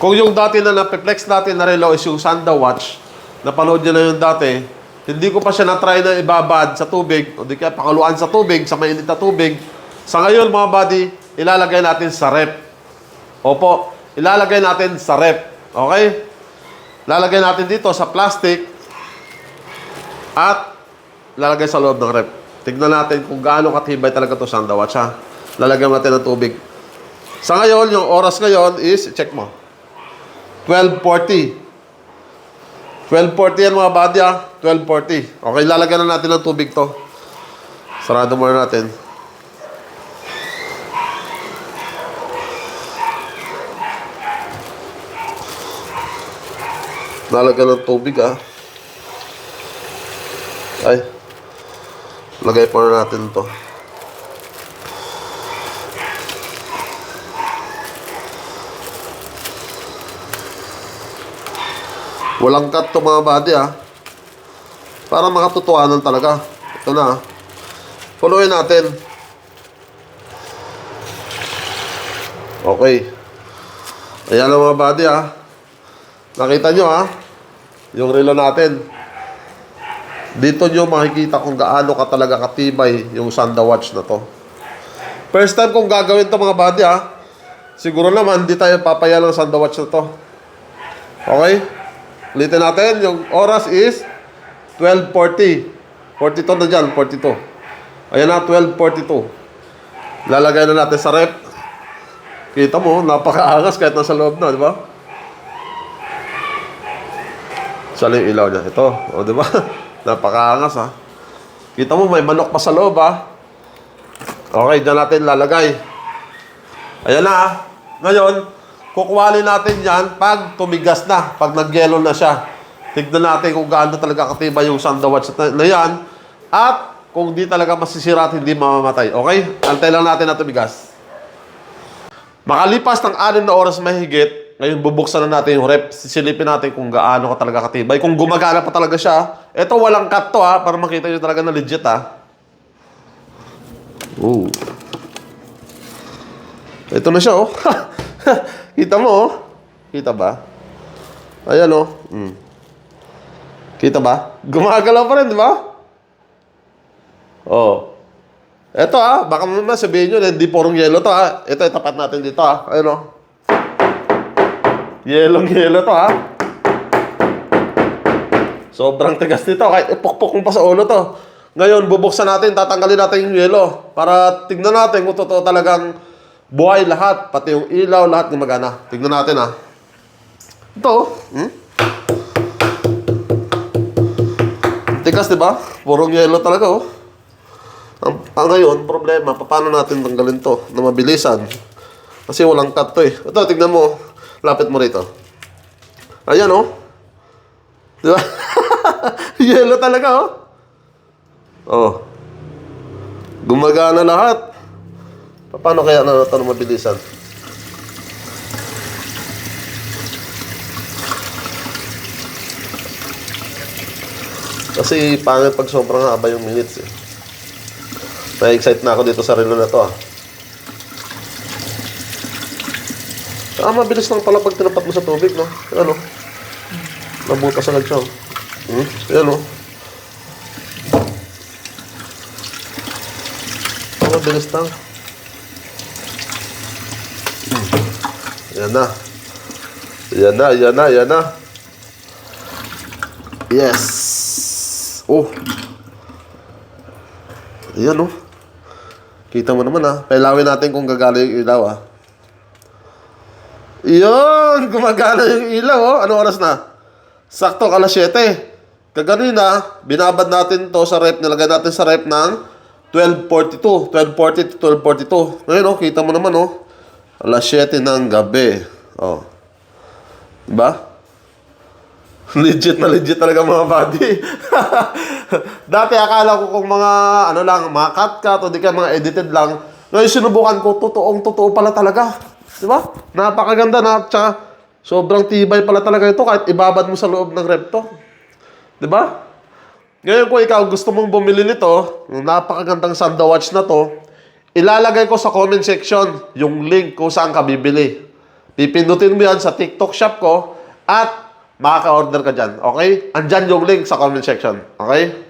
Kung yung dati na napiplex natin na relo is yung Sanda Watch, napanood nyo na yung dati, hindi ko pa siya na-try na ibabad sa tubig, o di kaya pakaluan sa tubig, sa mainit na tubig. Sa ngayon, mga buddy, ilalagay natin sa rep. Opo, ilalagay natin sa rep. Okay? Lalagay natin dito sa plastic at lalagay sa loob ng rep. Tignan natin kung gaano katibay talaga to Sanda Watch ha. Lalagyan natin ng tubig. Sa ngayon, yung oras ngayon is, check mo, 12.40. 12.40 yan mga buddy ah. 12.40. Okay, lalagyan na natin ng tubig to. Sarado muna natin. Lalagyan ng tubig ah. Ay. Lagay pa na natin to. Walang cut to mga body ah. Para makatotohanan talaga. Ito na ah. Followin natin. Okay. Ayan ang mga body ah. Nakita nyo ah. Yung relo natin. Dito nyo makikita kung gaano ka talaga katibay yung Sanda Watch na to. First time kong gagawin to mga body ah. Siguro naman hindi tayo papaya ng Sanda Watch na to. Okay? Ulitin natin, yung oras is 12.40. 42 na dyan, 42. Ayan na, 12.42. Lalagay na natin sa rep. Kita mo, napakaangas kahit nasa loob na, di ba? Saan yung ilaw niya? Ito, o di ba? napakaangas ha. Kita mo, may manok pa sa loob ha. Okay, dyan natin lalagay. Ayan na ha. Ngayon, kukuwalin natin yan pag tumigas na, pag nagyelo na siya. Tignan natin kung gaano talaga katibay yung sandawatch na, na yan. At kung di talaga masisira at hindi mamamatay. Okay? Antay lang natin na tumigas. Makalipas ng 6 na oras mahigit, ngayon bubuksan na natin yung rep. Sisilipin natin kung gaano ka talaga katibay. Kung gumagana pa talaga siya. Ito walang cut to ha, para makita nyo talaga na legit ha. Ooh. Ito na siya, oh. Kita mo, oh. Kita ba? Ayan, oh. Mm. Kita ba? Gumagalaw pa rin, di ba? Oh. Ito, ah. Baka naman sabihin nyo na hindi purong yelo to, ah. Ito, itapat natin dito, ah. Ayan, oh. Yelong yelo to, ah. Sobrang tigas nito. Kahit ipukpok mo pa sa ulo to. Ngayon, bubuksan natin, tatanggalin natin yung yelo. Para tignan natin kung totoo talagang buhay lahat. Pati yung ilaw, lahat gumagana. Tignan natin ah. Ito, oh. hmm? Tigas, di ba? Purong yelo talaga, oh. Ang, ang ngayon, problema, paano natin tanggalin to na mabilisan? Kasi walang cut to eh. Ito, tignan mo. Lapit mo rito. Ayan, oh. Di ba? Yellow talaga, oh. Oh. Gumagana lahat. Paano kaya na ito mabilisan? Kasi pangit pag sobrang haba yung minutes eh. Na-excite na ako dito sa relo na to ah. Ah, mabilis lang pala pag tinapat mo sa tubig, no? Ano? Nabutas agad siya. oh. Hmm? Ayan, oh. Ah, mabilis lang. Ayan na. Ayan na, ayan na, ayan na. Yes! Oh! Ayan, oh. Kita mo naman, ah. Pailawin natin kung gagala yung ilaw, ah. Iyon! Gumagana yung ilaw, oh. Ano oras na? Sakto, alas 7. Kaganina, binabad natin to sa rep. Nilagay natin sa rep ng 12.42. 12.40 to 12.42. Ngayon, oh, kita mo naman, oh. Alas 7 ng gabi. Oh. Diba? Legit na legit talaga mga buddy. Dati akala ko kung mga ano lang, mga cut-cut o di ka mga edited lang. Ngayon sinubukan ko, totoong totoo pala talaga. Di ba? Napakaganda na. Tsaka sobrang tibay pala talaga ito kahit ibabad mo sa loob ng rep to. Di ba? Ngayon kung ikaw gusto mong bumili nito, napakagandang Sanda Watch na to, ilalagay ko sa comment section yung link kung saan ka bibili. Pipindutin mo yan sa TikTok shop ko at makaka-order ka dyan. Okay? Andyan yung link sa comment section. Okay?